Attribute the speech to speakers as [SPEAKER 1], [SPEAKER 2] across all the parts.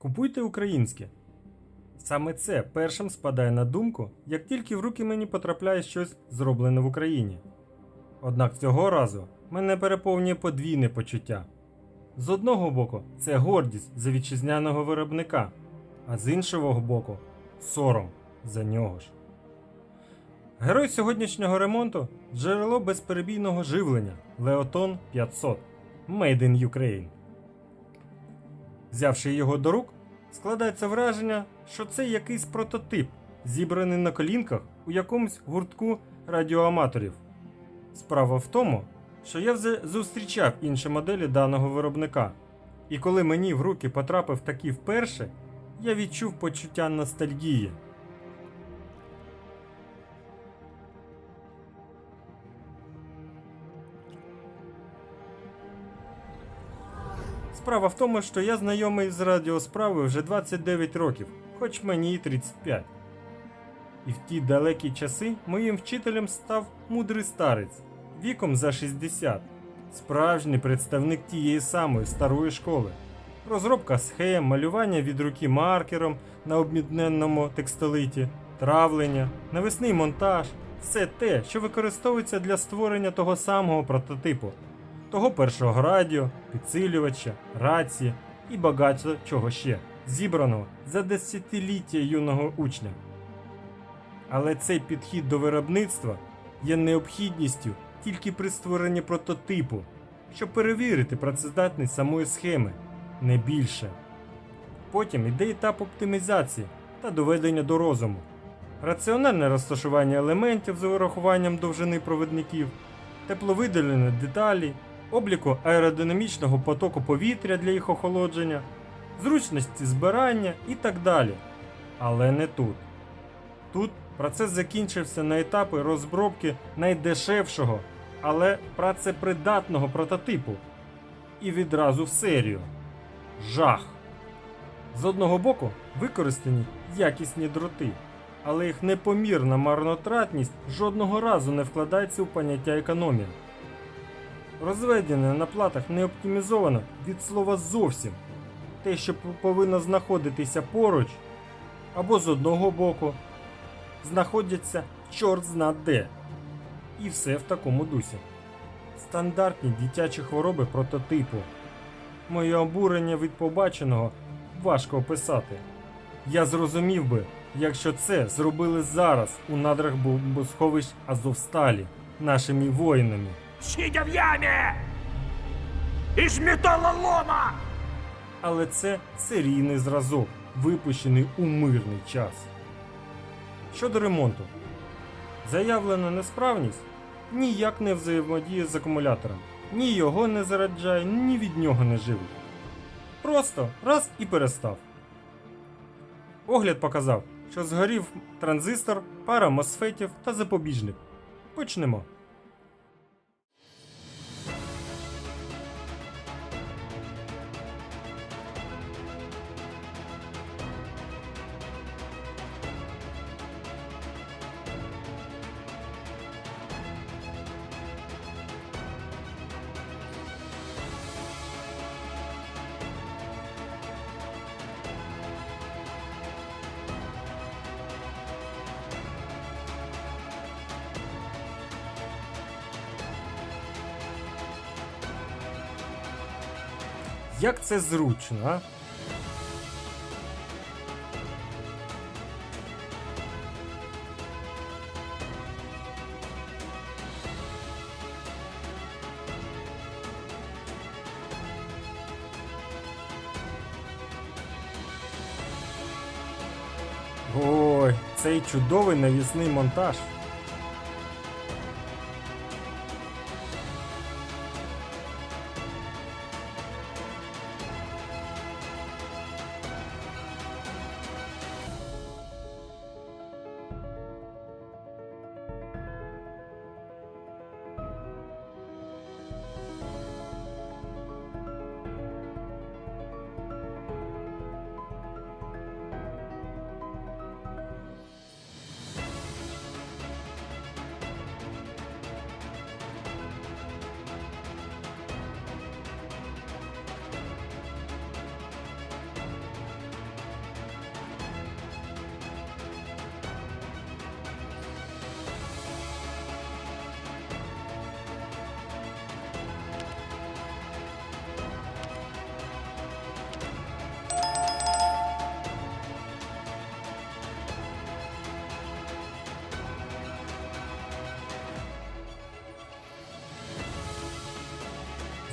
[SPEAKER 1] Купуйте українське. Саме це першим спадає на думку, як тільки в руки мені потрапляє щось зроблене в Україні. Однак цього разу мене переповнює подвійне почуття. З одного боку, це гордість за вітчизняного виробника, а з іншого боку сором за нього ж. Герой сьогоднішнього ремонту джерело безперебійного живлення Leoton 500 Made in Ukraine. Взявши його до рук, складається враження, що це якийсь прототип, зібраний на колінках у якомусь гуртку радіоаматорів. Справа в тому, що я вже зустрічав інші моделі даного виробника, і коли мені в руки потрапив такий вперше, я відчув почуття ностальгії. Справа в тому, що я знайомий з радіосправою вже 29 років, хоч мені і 35. І в ті далекі часи моїм вчителем став мудрий старець, віком за 60, справжній представник тієї самої старої школи. Розробка схем, малювання від руки маркером на обмідненному текстолиті, травлення, навесний монтаж все те, що використовується для створення того самого прототипу, того першого радіо, підсилювача, рації і багато чого ще, зібраного за десятиліття юного учня. Але цей підхід до виробництва є необхідністю тільки при створенні прототипу, щоб перевірити працездатність самої схеми, не більше. Потім йде етап оптимізації та доведення до розуму, раціональне розташування елементів з урахуванням довжини провідників, тепловидалення деталей, обліку аеродинамічного потоку повітря для їх охолодження, зручності збирання і так далі. Але не тут. Тут процес закінчився на етапі розробки найдешевшого, але працепридатного прототипу. І відразу в серію. Жах. З одного боку використані якісні дроти, але їх непомірна марнотратність жодного разу не вкладається у поняття економія. Розведення на платах не оптимізовано від слова зовсім. Те, що повинно знаходитися поруч, або з одного боку, знаходяться чорт зна де. І все в такому дусі. Стандартні дитячі хвороби прототипу. Моє обурення від побаченого важко описати. Я зрозумів би, якщо це зробили зараз у надрах бомбосховищ Азовсталі нашими воїнами.
[SPEAKER 2] Сидя в ямі! Із металолома!
[SPEAKER 1] Але це серійний зразок, випущений у мирний час. Щодо ремонту, заявлена несправність ніяк не взаємодіє з акумулятором, ні його не заряджає, ні від нього не живить. Просто раз і перестав. Огляд показав, що згорів транзистор, пара мосфетів та запобіжник. Почнемо. Як це зручно, а? Ой, цей чудовий навісний монтаж.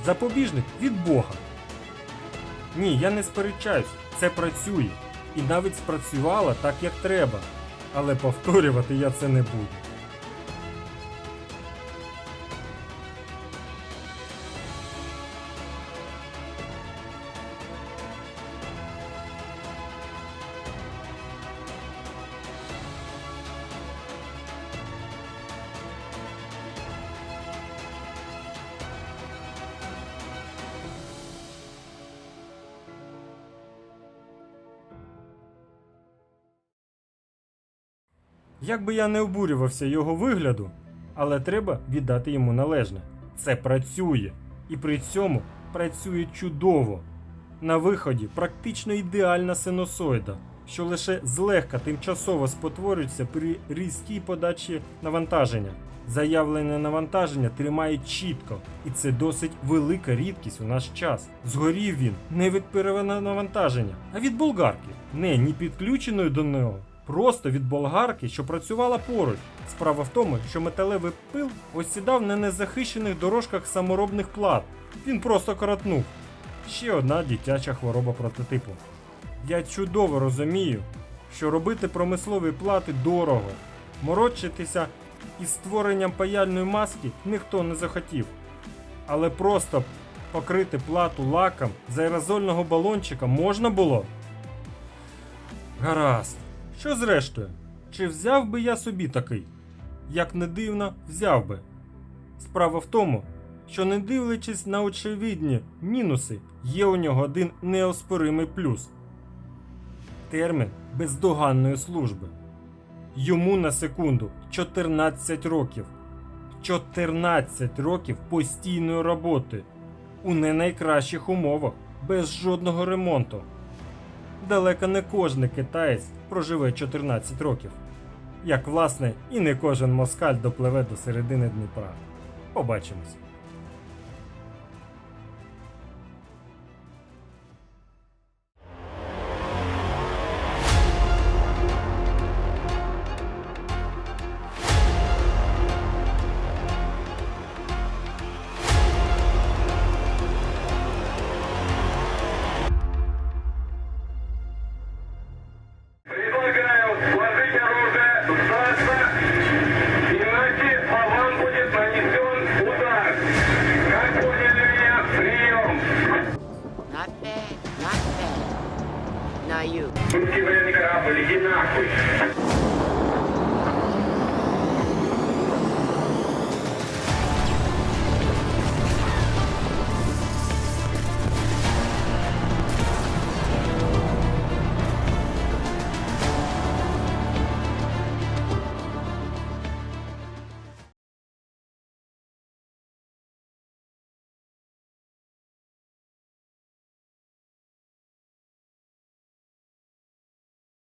[SPEAKER 1] Запобіжник від Бога. Ні, я не сперечаюсь, це працює. І навіть спрацювало так, як треба. Але повторювати я це не буду. Як би я не обурювався його вигляду, але треба віддати йому належне. Це працює. І при цьому працює чудово. На виході практично ідеальна синусоїда, що лише злегка тимчасово спотворюється при різкій подачі навантаження. Заявлене навантаження тримає чітко, і це досить велика рідкість у наш час. Згорів він не від перенавантаження, а від болгарки, не ні підключеної до нього, просто від болгарки, що працювала поруч. Справа в тому, що металевий пил осідав на незахищених дорожках саморобних плат. Він просто коротнув. Ще одна дитяча хвороба прототипу. Я чудово розумію, що робити промислові плати дорого. Морочитися із створенням паяльної маски ніхто не захотів. Але просто покрити плату лаком з аерозольного балончика можна було. Гаразд. Що зрештою? Чи взяв би я собі такий? Як не дивно, взяв би. Справа в тому, що не дивлячись на очевидні мінуси, є у нього один неоспоримий плюс термін бездоганної служби. Йому на секунду 14 років. 14 років постійної роботи у не найкращих умовах, без жодного ремонту. Далеко не кожен китаєць проживе 14 років. Як власне, і не кожен москаль допливе до середини Дніпра. Побачимось.
[SPEAKER 3] na you.